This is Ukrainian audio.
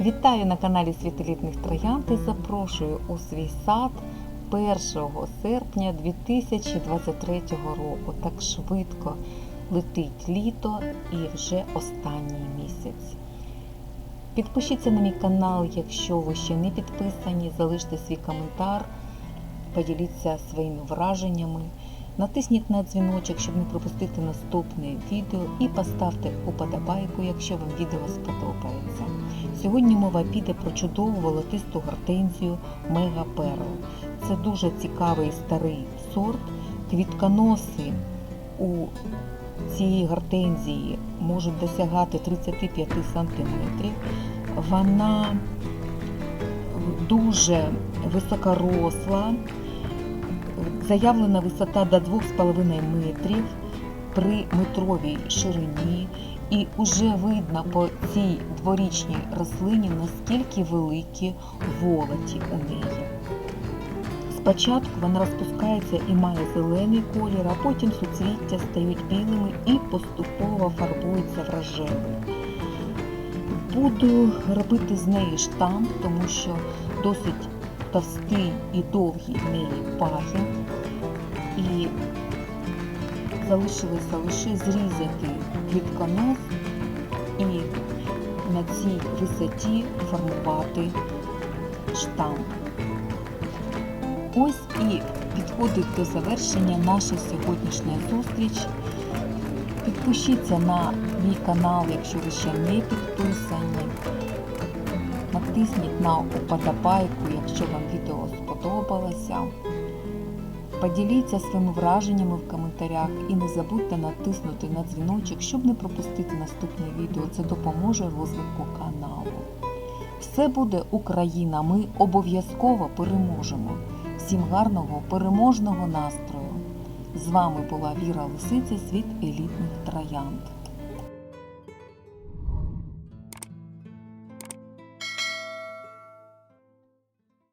Вітаю на каналі Світ елітних троянд і запрошую у свій сад 1 серпня 2023 року. Так швидко летить літо і вже останній місяць. Підпишіться на мій канал, якщо ви ще не підписані, залиште свій коментар, поділіться своїми враженнями. Натисніть на дзвіночок, щоб не пропустити наступне відео, і поставте уподобайку, якщо вам відео сподобається. Сьогодні мова піде про чудову волотисту гортензію Мега Перл. Це дуже цікавий старий сорт. Квітконоси у цієї гортензії можуть досягати 35 см. Вона дуже високоросла, заявлена висота до 2,5 метрів при метровій ширині. І вже видно по цій дворічній рослині, наскільки великі волоті у неї. Спочатку вона розпускається і має зелений колір, а потім суцвіття стають білими і поступово фарбуються в. Буду робити з неї штамп, тому що досить товстий і довгий в неї. І залишилося лише зрізати квітконос і на цій висоті формувати штамп. Ось і підходить до завершення наша сьогоднішня зустріч. Підпишіться на мій канал, якщо ви ще не підписані. Натисніть на уподобайку, якщо вам відео сподобалося. Поділіться своїми враженнями в коментарях і не забудьте натиснути на дзвіночок, щоб не пропустити наступне відео. Це допоможе розвитку каналу. Все буде Україна! Ми обов'язково переможемо. Всім гарного, переможного настрою! З вами була Віра Лисиця, світ елітних троянд.